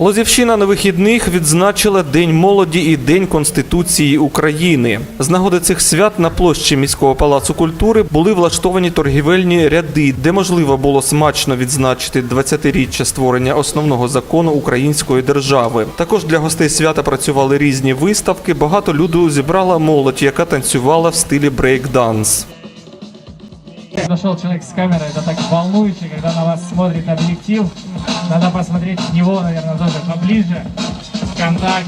Лозівщина на вихідних відзначила День молоді і День Конституції України. З нагоди цих свят на площі міського палацу культури були влаштовані торгівельні ряди, де можливо було смачно відзначити 20-річчя створення основного закону української держави. Також для гостей свята працювали різні виставки. Багато люду зібрала молодь, яка танцювала в стилі брейк-данс. Зашел человек с камерой, это так волнующе, когда на вас смотрит объектив. Надо посмотреть в него, наверное, тоже поближе. Контакт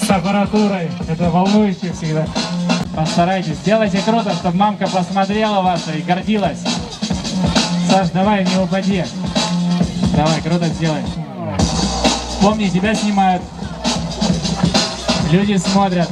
с, с аппаратурой. Это волнующе всегда. Постарайтесь, сделайте круто, чтобы мамка посмотрела ваша и гордилась. Саш, давай, не упади. Давай, круто сделай. Помни, тебя снимают. Люди смотрят.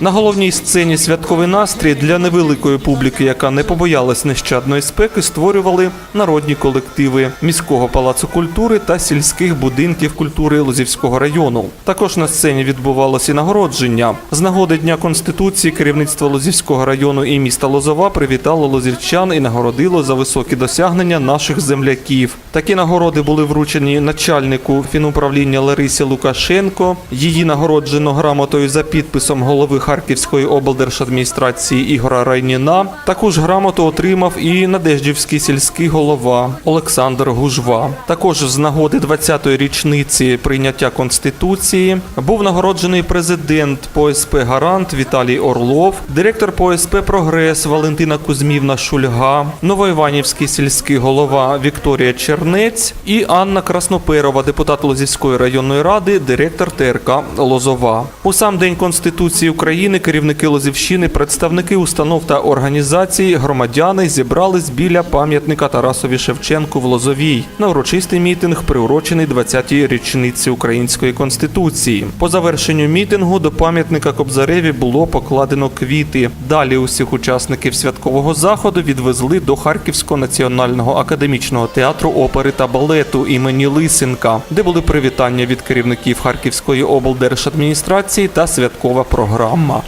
На головній сцені святковий настрій для невеликої публіки, яка не побоялась нещадної спеки, створювали народні колективи міського палацу культури та сільських будинків культури Лозівського району. Також на сцені відбувалося і нагородження. З нагоди Дня Конституції керівництво Лозівського району і міста Лозова привітало лозівчан і нагородило за високі досягнення наших земляків. Такі нагороди були вручені начальнику фінуправління Ларисі Лукашенко. Її нагороджено грамотою за підписом голови Харківської облдержадміністрації Ігора Райніна. Таку ж грамоту отримав і Надеждівський сільський голова Олександр Гужва. Також з нагоди 20-ї річниці прийняття Конституції був нагороджений президент ПОСП Гарант Віталій Орлов, директор ПОСП Прогрес Валентина Кузьмівна Шульга, Новоіванівський сільський голова Вікторія Чернець і Анна Красноперова, депутат Лозівської районної ради, директор ТРК Лозова. У сам день Конституції України керівники Лозівщини, представники установ та організацій, громадяни зібрались біля пам'ятника Тарасові Шевченку в Лозовій на урочистий мітинг, приурочений 20-й річниці Української конституції. По завершенню мітингу до пам'ятника Кобзареві було покладено квіти. Далі усіх учасників святкового заходу відвезли до Харківського національного академічного театру опери та балету імені Лисенка, де були привітання від керівників Харківської облдержадміністрації та святкова програма.